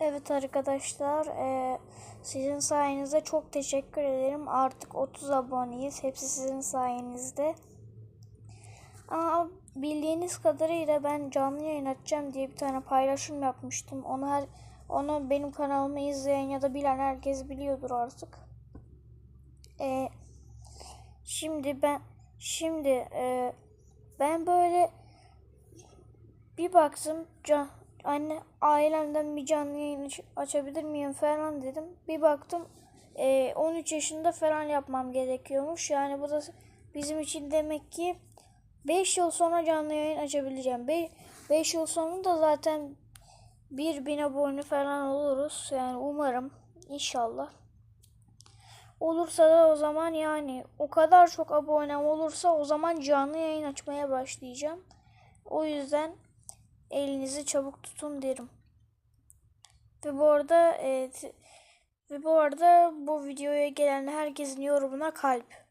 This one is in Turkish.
Evet arkadaşlar, eee, sizin sayenizde çok teşekkür ederim. Artık 30 aboneyiz. Hepsi sizin sayenizde. Ama bildiğiniz kadarıyla ben canlı yayın açacağım diye bir tane paylaşım yapmıştım. Onu her onu benim kanalımı izleyen ya da bilen herkes biliyordur artık. Eee, şimdi ben şimdi eee, ben böyle bir baktım can, anne ailemden bir canlı yayın aç- açabilir miyim falan dedim. Bir baktım eee, 13 yaşında falan yapmam gerekiyormuş. Yani bu da bizim için demek ki 5 yıl sonra canlı yayın açabileceğim. 5 yıl sonra da zaten 1000 abone falan oluruz. Yani umarım inşallah. Olursa da o zaman yani o kadar çok abonem olursa o zaman canlı yayın açmaya başlayacağım. O yüzden elinizi çabuk tutun derim. Ve bu arada e, t- ve bu arada bu videoya gelen herkesin yorumuna kalp.